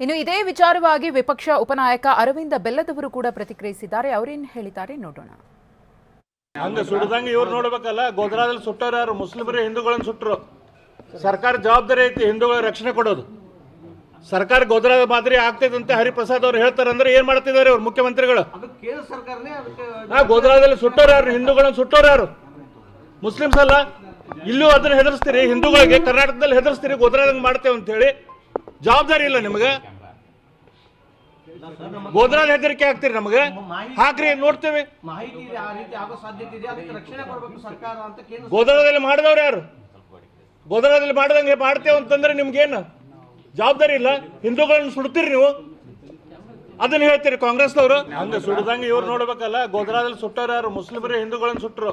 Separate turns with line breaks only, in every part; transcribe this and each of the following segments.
ಇನ್ನು ಇದೇ ವಿಚಾರವಾಗಿ ವಿಪಕ್ಷ ಉಪನಾಯಕ ಅರವಿಂದ ಬೆಲ್ಲದವರು ಕೂಡ ಪ್ರತಿಕ್ರಿಯಿಸಿದ್ದಾರೆ. ಅವರೇನು ಹೇಳಿದ್ದಾರೆ ನೋಡೋಣ.
ಹಂಗ ಸುಡ್ದಂಗೆ ಇವ್ರು ನೋಡ್ಬೇಕಲ್ಲ ಗೋದ್ರಾದಲ್ಲಿ ಸುಟ್ಟವ್ರು ಯಾರು? ಮುಸ್ಲಿಮರೇ ಹಿಂದೂಗಳನ್ನ ಸುಟ್ಟರು ಸರ್ಕಾರ ಜವಾಬ್ದಾರಿ ಐತಿ ಹಿಂದೂಗಳ ರಕ್ಷಣೆ ಕೊಡೋದು. ಸರ್ಕಾರ ಗೋದ್ರಾದ ಮಾದರಿ ಆಗ್ತೈತಂತೆ ಹರಿಪ್ರಸಾದ್ ಅವ್ರು ಹೇಳ್ತಾರೆ ಅಂದ್ರೆ ಏನ್ ಮಾಡ್ತಿದ್ದಾರೆ ಅವ್ರು ಮುಖ್ಯಮಂತ್ರಿಗಳು?
ಅದು ಕೇಂದ್ರ ಸರ್ಕಾರನೇ ಅದಕ್ಕೆ
ಆ ಗೋಧ್ರಾದಲ್ಲಿ ಸುಟ್ಟವ್ರು ಯಾರು? ಹಿಂದೂಗಳನ್ನ ಸುಟ್ಟವ್ರು ಯಾರು? ಮುಸ್ಲಿಮ್ಸ್ ಅಲ್ಲ? ಇಲ್ಲೂ ಅದನ್ನ ಹೆದರ್ಸ್ತೀರಿ ಹಿಂದೂಗಳಿಗೆ ಕರ್ನಾಟಕದಲ್ಲಿ ಹೆದರ್ಸ್ತೀರಿ ಗೋದ್ರಾದಂಗೆ ಮಾಡ್ತೇವೆ ಅಂತ ಹೇಳಿ ಜವಾಬ್ದಾರಿ ಇಲ್ಲ ನಿಮಗೆ? ಗೋಧ್ರಾದ ಹೆದರಿಕೆ ಹಾಕ್ತೀರಿ ನಮಗೆ? ಹಾಕ್ರಿ, ನೋಡ್ತೇವೆ. ಗೋಧನದಲ್ಲಿ ಮಾಡಿದವ್ರು ಯಾರು? ಗೋದ್ರಾದಲ್ಲಿ ಮಾಡ್ದಂಗೆ ಮಾಡ್ತೇವೆ ಅಂತಂದ್ರೆ ನಿಮ್ಗೇನು? ಜವಾಬ್ದಾರಿ ಇಲ್ಲ? ಹಿಂದೂಗಳನ್ನು ಸುಡ್ತೀರಿ ನೀವು? ಅದನ್ನ ಹೇಳ್ತೀರಿ ಕಾಂಗ್ರೆಸ್ನವರು? ಹಂಗೆ ಸುಡ್ದಂಗೆ ಇವ್ರು ನೋಡ್ಬೇಕಲ್ಲ ಗೋದ್ರಾದಲ್ಲಿ ಸುಟ್ಟವ್ರು ಯಾರು? ಮುಸ್ಲಿಮರೇ ಹಿಂದೂಗಳನ್ನು ಸುಟ್ಟರು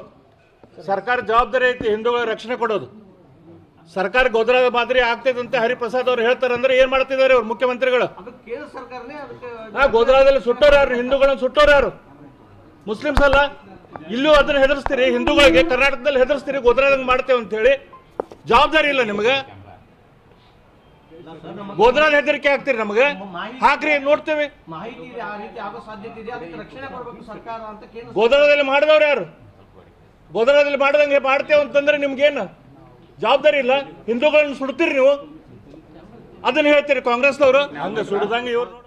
ಸರ್ಕಾರ ಜವಾಬ್ದಾರಿ ಐತಿ ಹಿಂದೂಗಳ ರಕ್ಷಣೆ ಕೊಡೋದು. ಸರ್ಕಾರ ಗೋದ್ರದ ಮಾದರಿ ಆಗ್ತದಂತೆ ಹರಿಪ್ರಸಾದ್ ಅವ್ರು ಹೇಳ್ತಾರೆ ಅಂದ್ರೆ ಏನ್ ಮಾಡ್ತಿದ್ದಾರೆ ಅವ್ರು ಮುಖ್ಯಮಂತ್ರಿಗಳು? ಆ ಗೋಧ್ರಾದಲ್ಲಿ ಯಾರು? ಹಿಂದೂಗಳನ್ನ ಸುಟ್ಟೋರು ಯಾರು? ಮುಸ್ಲಿಮ್ಸ್ ಅಲ್ಲ? ಇಲ್ಲೂ ಅದನ್ನ ಹೆದರ್ಸ್ತೀರಿ. ಹಿಂದೂಗಳಿಗೆ ಕರ್ನಾಟಕದಲ್ಲಿ ಹೆದರ್ಸ್ತೀರಿ ಗೋದ್ರಾದ ಮಾಡ್ತೇವೆ ಅಂತ ಹೇಳಿ ಜವಾಬ್ದಾರಿ ಇಲ್ಲ ನಿಮಗೆ. ಗೋದ್ರಾದ ಹೆದರಿಕೆ ಹಾಕ್ತೀರಿ ನಮಗೆ. ಹಾಕ್ರಿ ನೋಡ್ತೇವೆ. ಗೋದ್ರಾದಲ್ಲಿ ಮಾಡಿದವ್ರು ಯಾರು? ಗೋದ್ರಾದಲ್ಲಿ ಮಾಡ್ದಂಗೆ ಮಾಡ್ತೇವೆ ಅಂತಂದ್ರೆ ನಿಮ್ಗೇನು? ಜವಾಬ್ದಾರಿ ಇಲ್ಲ ಹಿಂದೂಗಳನ್ನು ಸುಡ್ತೀರಿ ನೀವು. ಅದನ್ನ ಹೇಳ್ತೀರಿ ಕಾಂಗ್ರೆಸ್ನವರು. ಹಂಗೆ ಸುಡ್ದಂಗೆ ಇವ್ರು